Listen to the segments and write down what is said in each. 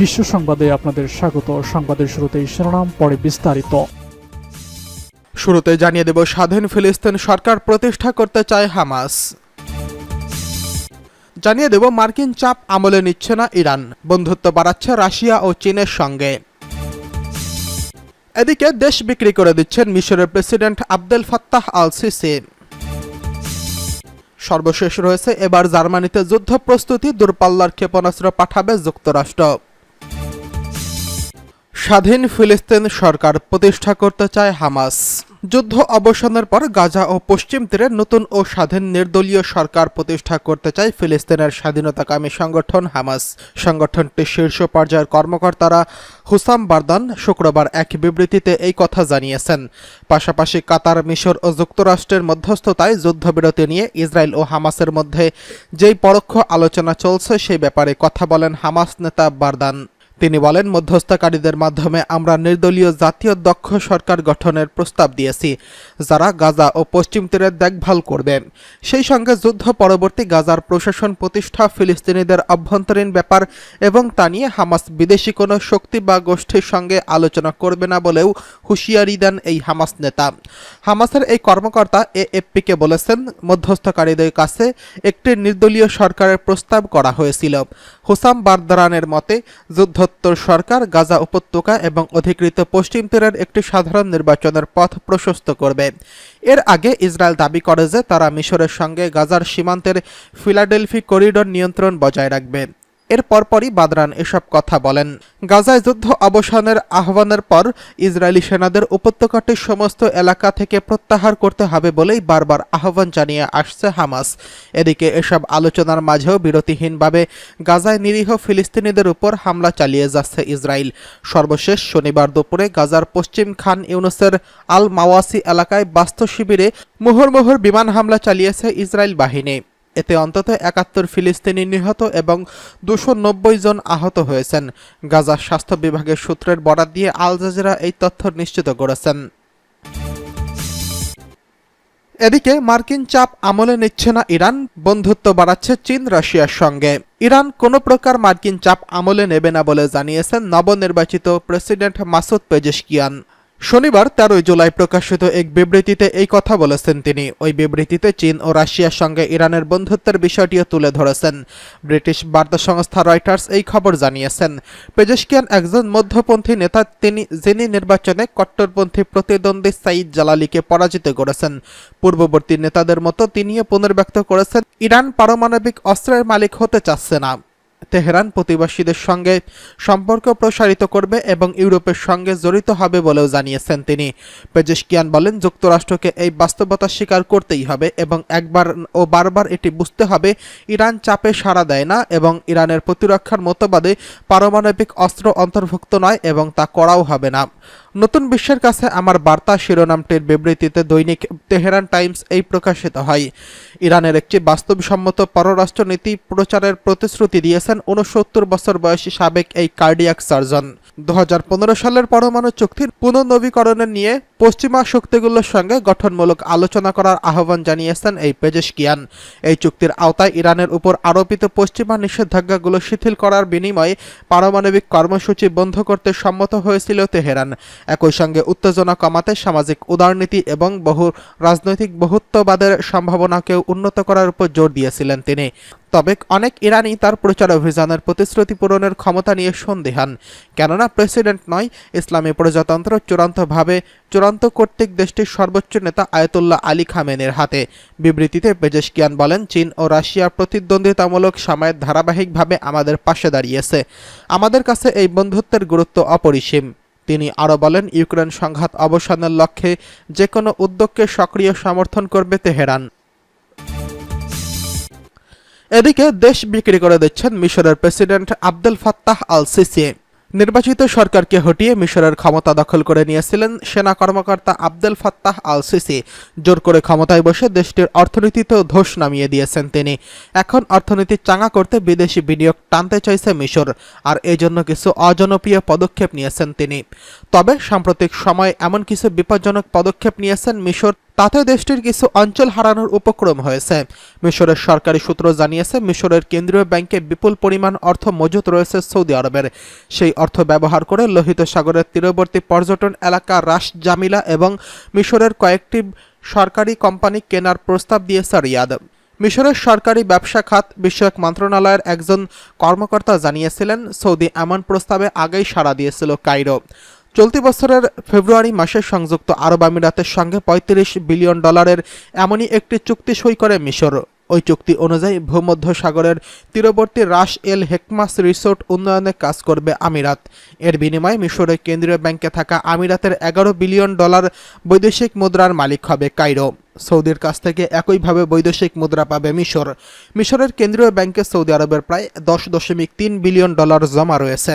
বিশ্ব সংবাদে আপনাদের স্বাগত। সংবাদের শুরুতেই শিরোনাম, পরে বিস্তারিত। শুরুতে জানিয়ে দেব, স্বাধীন ফিলিস্তিন সরকার প্রতিষ্ঠা করতে চায় হামাস। জানিয়ে দেব, মার্কিন চাপ আমলে নিচ্ছে না ইরান। বন্ধুত্ব বাড়াচ্ছে রাশিয়া ও চীনের সঙ্গে। এদিকে দেশ বিক্রি করে দিচ্ছেন মিশরের president Abdel Fattah al Sisi সর্বশেষ রয়েছে, এবার জার্মানিতে যুদ্ধ প্রস্তুতি, দূরপাল্লার ক্ষেপণাস্ত্র পাঠাবে যুক্তরাষ্ট্র। স্বাধীন ফিলিস্তিন সরকার প্রতিষ্ঠা করতে চায় হামাস। যুদ্ধ অবসানের পর গাজা ও পশ্চিম তীরে নতুন ও স্বাধীন নির্দলীয় সরকার প্রতিষ্ঠা করতে চায় ফিলিস্তিনের স্বাধীনতাকামী সংগঠন হামাস। সংগঠনটির শীর্ষ পর্যায়ের কর্মকর্তারা হুসাম বারদান শুক্রবার এক বিবৃতিতে এই কথা জানিয়েছেন। পাশাপাশি কাতার, মিশর ও যুক্তরাষ্ট্রের মধ্যস্থতায় যুদ্ধবিরতি নিয়ে ইসরায়েল ও হামাসের মধ্যে যেই পরোক্ষ আলোচনা চলছে সেই ব্যাপারে কথা বলেন হামাস নেতা বারদান। তিনি বলেন, মধ্যস্থকারীদের মাধ্যমে আমরা নির্দলীয় জাতীয় দক্ষ সরকার গঠনের প্রস্তাব দিয়েছি, যারা গাজা ও পশ্চিম তীরের দেখভাল করবে। সেই সঙ্গে যুদ্ধ পরবর্তী গাজার প্রশাসন প্রতিষ্ঠা, ফিলিস্তিনিদের অভ্যন্তরীণ ব্যাপার এবং তা নিয়ে হামাস বিদেশি কোনো শক্তি বা গোষ্ঠীর সঙ্গে আলোচনা করবে না বলেও হুঁশিয়ারি দেন এই হামাস নেতা। হামাসের এই কর্মকর্তা এএফপিকে বলেছেন, মধ্যস্থকারীদের কাছে একটি নির্দলীয় সরকারের প্রস্তাব করা হয়েছিল। হুসাম বারদারানের মতে যুদ্ধোত্তর সরকার গাজা উপত্যকা এবং অধিকৃত পশ্চিম তীরের একটি সাধারণ নির্বাচনের পথ প্রশস্ত করবে। এর আগে ইসরায়েল দাবি করে যে তারা মিশরের সঙ্গে গাজার সীমান্তের ফিলাডেলফি করিডোর নিয়ন্ত্রণ বজায় রাখবে। এর পরপরই বাদরান এসব কথা বলেন। গাজায় যুদ্ধ অবসানের আহ্বানের পর ইসরায়েলি সেনাদের উপত্যকাটির সমস্ত এলাকা থেকে প্রত্যাহার করতে হবে বলেই বারবার আহ্বান জানিয়ে আসছে হামাস। এদিকে এসব আলোচনার মাঝেও বিরতিহীনভাবে গাজায় নিরীহ ফিলিস্তিনিদের উপর হামলা চালিয়ে যাচ্ছে ইসরায়েল। সর্বশেষ শনিবার দুপুরে গাজার পশ্চিম খান ইউনুসের আল মাওয়াসি এলাকায় বাস্তু শিবিরে মুহুর্মুহুর বিমান হামলা চালিয়েছে ইসরায়েল বাহিনী। এতে অন্তত একাত্তর ফিলিস্তিনি নিহত এবং দুশো জন আহত হয়েছেন। গাজা স্বাস্থ্য বিভাগের সূত্রের বরাত দিয়ে আল জাজিরা এই তথ্য নিশ্চিত করেছেন। এদিকে মার্কিন চাপ আমলে নিচ্ছে না ইরান, বন্ধুত্ব বাড়াচ্ছে চীন, রাশিয়ার সঙ্গে। ইরান কোনো প্রকার মার্কিন চাপ আমলে নেবে না বলে জানিয়েছেন নবনির্বাচিত প্রেসিডেন্ট মাসুদ পেজেশকিয়ান। শনিবার তেরোই জুলাই প্রকাশিত এক বিবৃতিতে এই কথা বলেছেন তিনি। ওই বিবৃতিতে চীন ও রাশিয়ার সঙ্গে ইরানের বন্ধুত্বের বিষয়টিও তুলে ধরেছেন। ব্রিটিশ বার্তা সংস্থা রয়টার্স এই খবর জানিয়েছেন। পেজেশকিয়ান একজন মধ্যপন্থী নেতা তিনি যিনি নির্বাচনে কট্টরপন্থী প্রতিদ্বন্দ্বী সাইদ জালালিকে পরাজিত করেছেন। পূর্ববর্তী নেতাদের মতো তিনিও পুনর্ব্যক্ত করেছেন। ইরান পারমাণবিক অস্ত্রের মালিক হতে চাচ্ছে না। তেহরান প্রতিবাসীদের সঙ্গে সম্পর্ক প্রসারিত করবে এবং ইউরোপের সঙ্গে জড়িত হবে বলেও জানিয়েছেন তিনি। পেজেশকিয়ান বলেন, যুক্তরাষ্ট্রকে এই বাস্তবতা স্বীকার করতেই হবে এবং একবার ও বারবার এটি বুঝতে হবে, ইরান চাপে সাড়া দেয় না এবং ইরানের প্রতিরক্ষার মতবাদে পারমাণবিক অস্ত্র অন্তর্ভুক্ত নয় এবং তা করাও হবে না। নতুন বিশ্বের কাছে আমার বার্তা শিরোনামটির বিবৃতিতে দৈনিক তেহরান টাইমস এই প্রকাশিত হয়। ইরানের একটি বাস্তবসম্মত পররাষ্ট্রনীতি প্রচারের প্রতিশ্রুতি দিয়েছেন উনসত্তর বছর বয়সী সাবেক এই কার্ডিয়াক সার্জন। দুহাজার পনেরো সালের পরমাণু চুক্তির পুনর্নবীকরণের নিয়ে পশ্চিমা শক্তিগুলোর সঙ্গে গঠনমূলক আলোচনা করার আহ্বান জানিয়েছেন এই পেজেশ পেজেশকিয়ান। এই চুক্তির আওতায় ইরানের উপর আরোপিত পশ্চিমা নিষেধাজ্ঞাগুলো শিথিল করার বিনিময়ে পারমাণবিক কর্মসূচি বন্ধ করতে সম্মত হয়েছিল তেহরান। একই সঙ্গে উত্তেজনা কমাতে সামাজিক উদারনীতি এবং বহু রাজনৈতিক বহুত্ববাদের সম্ভাবনাকেও উন্নত করার উপর জোর দিয়েছিলেন তিনি। তবে অনেক ইরানি তার প্রচার অভিযানের প্রতিশ্রুতি পূরণের ক্ষমতা নিয়ে সন্দেহান। কেননা প্রেসিডেন্ট নয়, ইসলামী প্রজাতন্ত্র চূড়ান্তভাবে চূড়ান্ত কর্তৃক দেশটির সর্বোচ্চ নেতা আয়তুল্লাহ আলী খামেনের হাতে। বিবৃতিতে পেজেশকিয়ান বলেন, চীন ও রাশিয়া প্রতিদ্বন্দ্বিতামূলক সময়ের ধারাবাহিকভাবে আমাদের পাশে দাঁড়িয়েছে। আমাদের কাছে এই বন্ধুত্বের গুরুত্ব অপরিসীম। তিনি আরও বলেন, ইউক্রেন সংঘাত অবসানের লক্ষ্যে যে কোনো উদ্যোগকে সক্রিয় সমর্থন করবে তেহরান। এদিকে দেশ বিক্রি করে দিচ্ছেন মিশরের president Abdul Fattah al Sisi নির্বাচিত সরকারকে হটিয়ে মিশরের ক্ষমতা দখল করে নিয়েছিলেন সেনা কর্মকর্তা আবদেল ফাত্তাহ আল সিসি জোর করে ক্ষমতায় বসে দেশটির অর্থনীতিতেও ধস নামিয়ে দিয়েছেন তিনি। এখন অর্থনীতি চাঙা করতে বিদেশি বিনিয়োগ টানতে চাইছে মিশর, আর এজন্য কিছু অজনপ্রিয় পদক্ষেপ নিয়েছেন তিনি। তবে সাম্প্রতিক সময়ে এমন কিছু বিপজ্জনক পদক্ষেপ নিয়েছেন মিশর তাতে দেশটির কিছু অঞ্চল হারানোর উপক্রম হয়েছে। মিশরের সরকারি সূত্র জানিয়েছে, মিশরের কেন্দ্রীয় ব্যাংকে বিপুল পরিমাণ অর্থ মজুত রয়েছে সৌদি আরবের। সেই অর্থ ব্যবহার করে লোহিত সাগরের তীরবর্তী পর্যটন এলাকা রাস জামিলা এবং মিশরের কয়েকটি সরকারি কোম্পানি কেনার প্রস্তাব দিয়েছে রিয়াদ। মিশরের সরকারি ব্যবসা খাত বিষয়ক মন্ত্রণালয়ের একজন কর্মকর্তা জানিয়েছিলেন, সৌদি এমন প্রস্তাবে আগেই সাড়া দিয়েছিল কাইরো চলতি বছরের ফেব্রুয়ারি মাসে সংযুক্ত আরব আমিরাতের সঙ্গে পঁয়ত্রিশ বিলিয়ন ডলারের এমনই একটি চুক্তি সই করে মিশর। ওই চুক্তি অনুযায়ী ভূমধ্য সাগরের তীরবর্তী রাস এল হেকমাস রিসোর্ট উন্নয়নে কাজ করবে আমিরাত। এর বিনিময়ে মিশরের কেন্দ্রীয় ব্যাংকে থাকা আমিরাতের এগারো বিলিয়ন ডলার বৈদেশিক মুদ্রার মালিক হবে কাইরো সৌদির কাছ থেকে একইভাবে বৈদেশিক মুদ্রা পাবে মিশর। মিশরের কেন্দ্রীয় ব্যাংকে সৌদি আরবের প্রায় দশ দশমিক তিন বিলিয়ন ডলার জমা রয়েছে।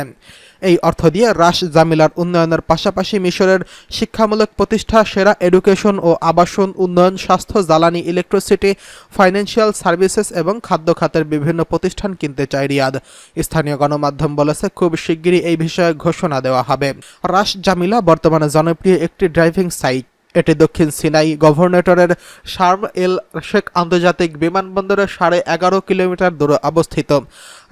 এই অর্থ দিয়ে রাস জামিলার উন্নয়নের পাশাপাশি মিশরের শিক্ষামূলক প্রতিষ্ঠা, সেরা এডুকেশন ও আবাসন, উন্নয়ন, স্বাস্থ্য, জ্বালানি, ইলেকট্রিসিটি, ফাইন্যান্সিয়াল সার্ভিসেস এবং খাদ্য খাতের বিভিন্ন প্রতিষ্ঠান কিনতে চায় রিয়াদ। স্থানীয় গণমাধ্যম বলেছে, খুব শিগগিরই এই বিষয়ে ঘোষণা দেওয়া হবে। রাস জামিলা বর্তমানে জনপ্রিয় একটি ড্রাইভিং সাইট। এটি দক্ষিণ সিনাই গভর্নরেটরের শার্ম এল শেখ আন্তর্জাতিক বিমানবন্দরের সাড়ে এগারো কিলোমিটার দূরে অবস্থিত।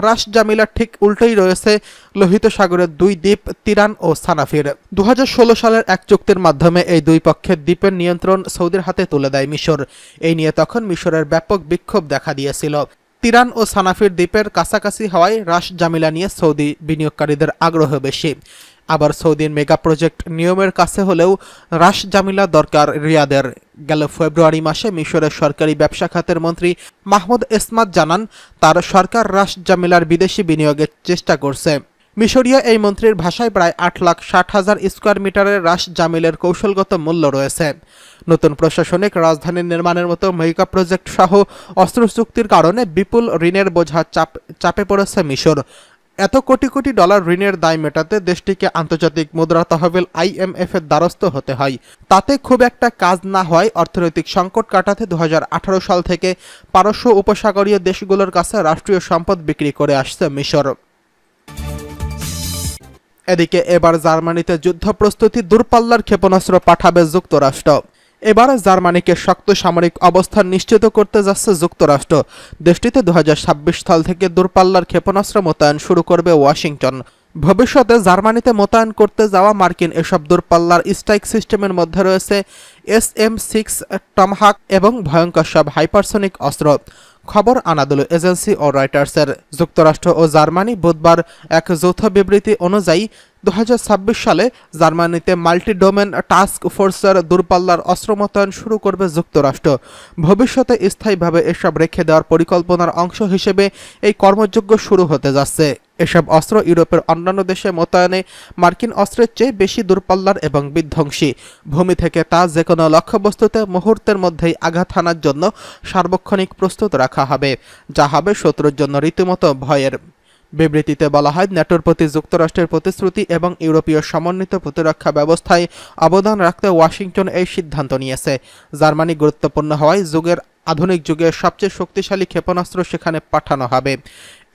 রাস জামিলার ঠিক উল্টোই রয়েছে লোহিত সাগরের দুই দ্বীপ, তিরান ও সানাফির। দু হাজার ষোলো সালের এক চুক্তির মাধ্যমে এই দুই পক্ষের দ্বীপের নিয়ন্ত্রণ সৌদির হাতে তুলে দেয় মিশর। এই নিয়ে তখন মিশরের ব্যাপক বিক্ষোভ দেখা দিয়েছিল। তিরান ও সানাফির দ্বীপের কাছাকাছি হওয়ায় রাস জামিলা নিয়ে সৌদি বিনিয়োগকারীদের আগ্রহ বেশি। আবার সৌদির মেগা প্রজেক্ট নিয়মের কাছে হলেও রাস জামিলা দরকার রিয়াদের। গেল ফেব্রুয়ারি মাসে মিশরের সরকারি ব্যবসা খাতের মন্ত্রী মাহমুদ এসমাত জানান, তার সরকার রাস জামিলার বিদেশি বিনিয়োগের চেষ্টা করছে। মিশরীয় এই মন্ত্রীর ভাষায় প্রায় আট লাখ ষাট হাজার স্কোয়ার মিটারের রাস জামিলের কৌশলগত মূল্য রয়েছে। নতুন প্রশাসনিক রাজধানী নির্মাণের মতো মেগা প্রজেক্ট সহ অস্ত্র চুক্তির কারণে বিপুল ঋণের বোঝা চাপ চাপে পড়েছে মিশর। এত কোটি কোটি ডলার ঋণের দায় মেটাতে দেশটিকে আন্তর্জাতিক মুদ্রা তহবিল আইএমএফ এর দ্বারস্থ হতে হয়। তাতে খুব একটা কাজ না হয় অর্থনৈতিক সংকট কাটাতে দু হাজার আঠারো সাল থেকে পারস্য উপসাগরীয় দেশগুলোর কাছে রাষ্ট্রীয় সম্পদ বিক্রি করে আসছে মিশর। এদিকে এবার জার্মানিতে যুদ্ধ প্রস্তুতি দূরপাল্লার ক্ষেপণাস্ত্র পাঠাবে যুক্তরাষ্ট্র। এবার জার্মানিকে শক্ত সামরিক অবস্থান নিশ্চিত করতে যাচ্ছে যুক্তরাষ্ট্র। দেশটিতে দু হাজার ছাব্বিশ সাল থেকে দূরপাল্লার ক্ষেপণাস্ত্র মোতায়েন শুরু করবে ওয়াশিংটন। ভবিষ্যতে জার্মানিতে মোতায়েন করতে যাওয়া মার্কিন এসব দূরপাল্লার স্ট্রাইক সিস্টেমের মধ্যে রয়েছে এস এম সিক্স, টমহাক এবং ভয়ঙ্কর সব হাইপারসনিক অস্ত্র। খবর আনাদুল এজেন্সি ও রয়টার্সের যুক্তরাষ্ট্র ও জার্মানি বুধবার এক যৌথ বিবৃতি অনুযায়ী দু হাজার ছাব্বিশ সালে জার্মানিতে মাল্টিডোমেন টাস্ক ফোর্সের দূরপাল্লার অস্ত্র মোতায়েন শুরু করবে যুক্তরাষ্ট্র। ভবিষ্যতে স্থায়ীভাবে এসব রেখে দেওয়ার পরিকল্পনার অংশ হিসেবে এই কর্মযজ্ঞ শুরু হতে যাচ্ছে। এসব অস্ত্র ইউরোপের অন্যান্য দেশে মোতায়েনে মার্কিন অস্ত্রের চেয়ে বেশি দূরপাল্লার এবং বিধ্বংসী। ভূমি থেকে তা যে কোনো লক্ষ্যবস্তুতে মুহূর্তের মধ্যেই আঘাত হানার জন্য সার্বক্ষণিক প্রস্তুত রাখা হবে, যা হবে শত্রুর জন্য রীতিমতো ভয়ের। বিবৃতিতে বলা হয়, ন্যাটোর প্রতি যুক্তরাষ্ট্রের প্রতিশ্রুতি এবং ইউরোপীয় সমন্বিত প্রতিরক্ষা ব্যবস্থায় অবদান রাখতে ওয়াশিংটন এই সিদ্ধান্ত নিয়েছে। জার্মানি গুরুত্বপূর্ণ হওয়ায় যুগের, আধুনিক যুগের সবচেয়ে শক্তিশালী ক্ষেপণাস্ত্র সেখানে পাঠানো হবে।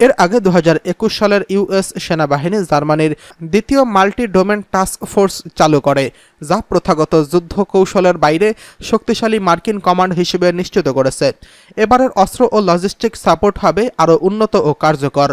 এর আগে দু হাজার একুশ সালের ইউএস সেনাবাহিনী জার্মানির দ্বিতীয় মাল্টি ডোমেন টাস্ক ফোর্স চালু করে, যা প্রথাগত যুদ্ধ কৌশলের বাইরে শক্তিশালী মার্কিন কমান্ড হিসেবে নিশ্চিত করেছে। এবারের অস্ত্র ও লজিস্টিক সাপোর্ট হবে আরও উন্নত ও কার্যকর।